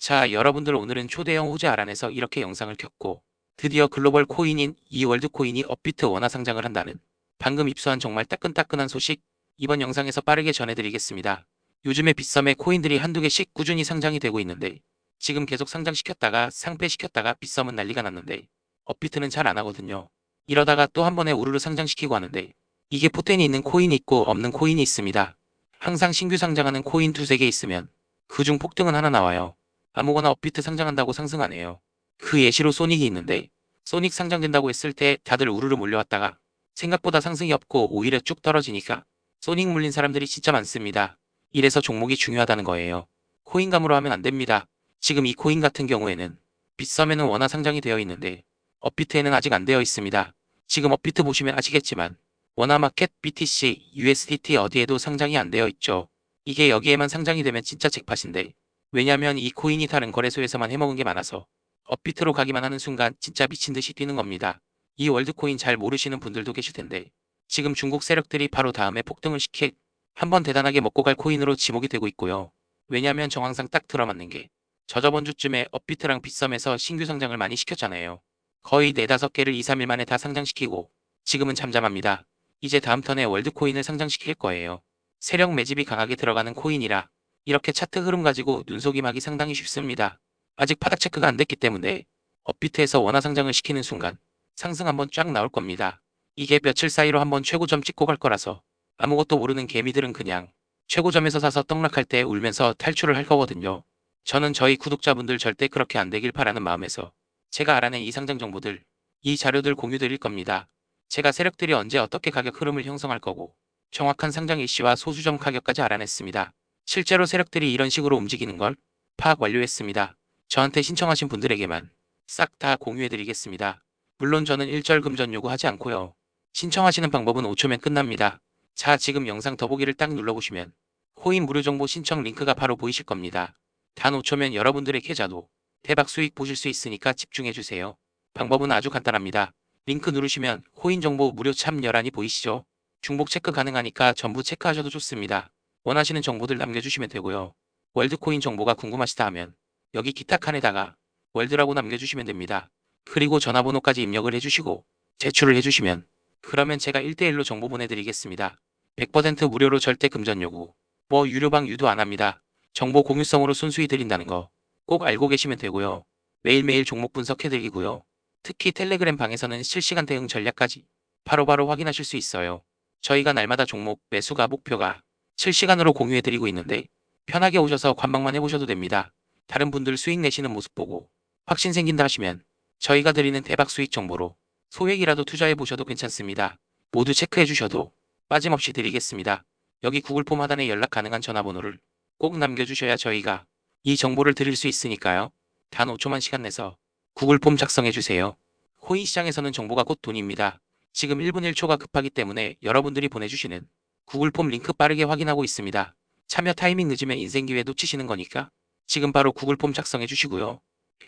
자, 여러분들 오늘은 초대형 호재 알아내서 이렇게 영상을 켰고 드디어 글로벌 코인인 이 월드 코인이 업비트 원화 상장을 한다는 방금 입수한 정말 따끈따끈한 소식 이번 영상에서 빠르게 전해드리겠습니다. 요즘에 빗썸에 코인들이 한두 개씩 꾸준히 상장이 되고 있는데 지금 계속 상장시켰다가 상폐시켰다가 빗썸은 난리가 났는데 업비트는 잘 안 하거든요. 이러다가 또 한 번에 우르르 상장시키고 하는데 이게 포텐이 있는 코인이 있고 없는 코인이 있습니다. 항상 신규 상장하는 코인 두세 개 있으면 그중 폭등은 하나 나와요. 아무거나 업비트 상장한다고 상승 안 해요. 그 예시로 소닉이 있는데 소닉 상장된다고 했을 때 다들 우르르 몰려왔다가 생각보다 상승이 없고 오히려 쭉 떨어지니까 소닉 물린 사람들이 진짜 많습니다. 이래서 종목이 중요하다는 거예요. 코인감으로 하면 안 됩니다. 지금 이 코인 같은 경우에는 빗썸에는 원화 상장이 되어 있는데 업비트에는 아직 안 되어 있습니다. 지금 업비트 보시면 아시겠지만 원화마켓, BTC, USDT 어디에도 상장이 안 되어 있죠. 이게 여기에만 상장이 되면 진짜 잭팟인데 왜냐면 이 코인이 다른 거래소에서만 해먹은 게 많아서 업비트로 가기만 하는 순간 진짜 미친 듯이 뛰는 겁니다. 이 월드코인 잘 모르시는 분들도 계실 텐데 지금 중국 세력들이 바로 다음에 폭등을 시킬 한번 대단하게 먹고 갈 코인으로 지목이 되고 있고요. 왜냐면 정황상 딱 들어맞는 게 저저번 주쯤에 업비트랑 빗썸에서 신규 상장을 많이 시켰잖아요. 거의 4, 5개를 2, 3일 만에 다 상장시키고 지금은 잠잠합니다. 이제 다음 턴에 월드코인을 상장시킬 거예요. 세력 매집이 강하게 들어가는 코인이라 이렇게 차트 흐름 가지고 눈속임하기 상당히 쉽습니다. 아직 바닥 체크가 안 됐기 때문에 업비트에서 원화 상장을 시키는 순간 상승 한번 쫙 나올 겁니다. 이게 며칠 사이로 한번 최고점 찍고 갈 거라서 아무것도 모르는 개미들은 그냥 최고점에서 사서 떡락할 때 울면서 탈출을 할 거거든요. 저는 저희 구독자분들 절대 그렇게 안 되길 바라는 마음에서 제가 알아낸 이 상장 정보들, 이 자료들 공유 드릴 겁니다. 제가 세력들이 언제 어떻게 가격 흐름을 형성할 거고 정확한 상장 일시와 소수점 가격까지 알아냈습니다. 실제로 세력들이 이런 식으로 움직이는 걸 파악 완료했습니다. 저한테 신청하신 분들에게만 싹 다 공유해드리겠습니다. 물론 저는 일절 금전 요구하지 않고요. 신청하시는 방법은 5초면 끝납니다. 자 지금 영상 더보기를 딱 눌러보시면 코인 무료 정보 신청 링크가 바로 보이실 겁니다. 단 5초면 여러분들의 계좌도 대박 수익 보실 수 있으니까 집중해주세요. 방법은 아주 간단합니다. 링크 누르시면 코인 정보 무료 참여란이 보이시죠? 중복 체크 가능하니까 전부 체크하셔도 좋습니다. 원하시는 정보들 남겨주시면 되고요. 월드코인 정보가 궁금하시다 하면 여기 기타 칸에다가 월드라고 남겨주시면 됩니다. 그리고 전화번호까지 입력을 해주시고 제출을 해주시면 그러면 제가 1대1로 정보 보내드리겠습니다. 100% 무료로 절대 금전 요구. 뭐 유료방 유도 안 합니다. 정보 공유성으로 순수히 드린다는 거 꼭 알고 계시면 되고요. 매일매일 종목 분석해드리고요. 특히 텔레그램 방에서는 실시간 대응 전략까지 바로바로 확인하실 수 있어요. 저희가 날마다 종목 매수가 목표가 실시간으로 공유해드리고 있는데 편하게 오셔서 관망만 해보셔도 됩니다. 다른 분들 수익 내시는 모습 보고 확신 생긴다 하시면 저희가 드리는 대박 수익 정보로 소액이라도 투자해 보셔도 괜찮습니다. 모두 체크해 주셔도 빠짐없이 드리겠습니다. 여기 구글 폼 하단에 연락 가능한 전화번호를 꼭 남겨주셔야 저희가 이 정보를 드릴 수 있으니까요. 단 5초만 시간 내서 구글 폼 작성해 주세요. 코인 시장에서는 정보가 곧 돈입니다. 지금 1분 1초가 급하기 때문에 여러분들이 보내주시는 구글 폼 링크 빠르게 확인하고 있습니다. 참여 타이밍 늦으면 인생 기회 놓치시는 거니까 지금 바로 구글 폼 작성해 주시고요.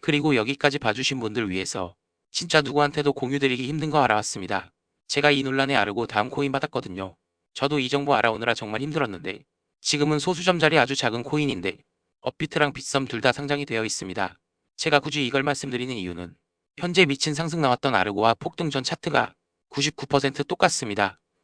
그리고 여기까지 봐주신 분들 위해서 진짜 누구한테도 공유드리기 힘든 거 알아왔습니다. 제가 이 논란에 아르고 다음 코인 받았거든요. 저도 이 정보 알아오느라 정말 힘들었는데 지금은 소수점짜리 아주 작은 코인인데 업비트랑 빗썸 둘 다 상장이 되어 있습니다. 제가 굳이 이걸 말씀드리는 이유는 현재 미친 상승 나왔던 아르고와 폭등 전 차트가 99% 똑같습니다.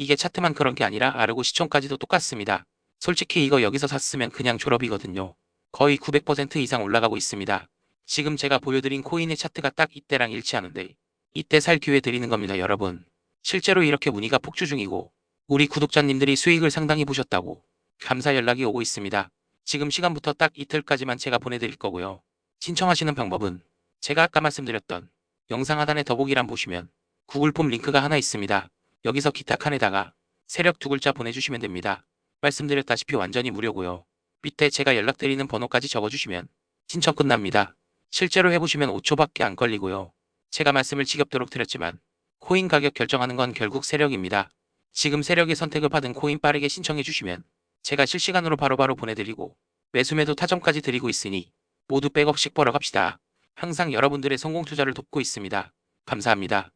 이게 차트만 그런 게 아니라 아르고 시총까지도 똑같습니다. 솔직히 이거 여기서 샀으면 그냥 졸업이거든요. 거의 900% 이상 올라가고 있습니다. 지금 제가 보여드린 코인의 차트가 딱 이때랑 일치하는데 이때 살 기회 드리는 겁니다 여러분. 실제로 이렇게 문의가 폭주 중이고 우리 구독자님들이 수익을 상당히 보셨다고 감사 연락이 오고 있습니다. 지금 시간부터 딱 이틀까지만 제가 보내드릴 거고요. 신청하시는 방법은 제가 아까 말씀드렸던 영상 하단에 더보기란 보시면 구글 폼 링크가 하나 있습니다. 여기서 기타 칸에다가 세력 두 글자 보내주시면 됩니다. 말씀드렸다시피 완전히 무료고요. 밑에 제가 연락드리는 번호까지 적어주시면 신청 끝납니다. 실제로 해보시면 5초밖에 안 걸리고요. 제가 말씀을 지겹도록 드렸지만 코인 가격 결정하는 건 결국 세력입니다. 지금 세력의 선택을 받은 코인 빠르게 신청해 주시면 제가 실시간으로 바로바로 보내드리고 매수매도 타점까지 드리고 있으니 모두 백억씩 벌어 갑시다. 항상 여러분들의 성공 투자를 돕고 있습니다. 감사합니다.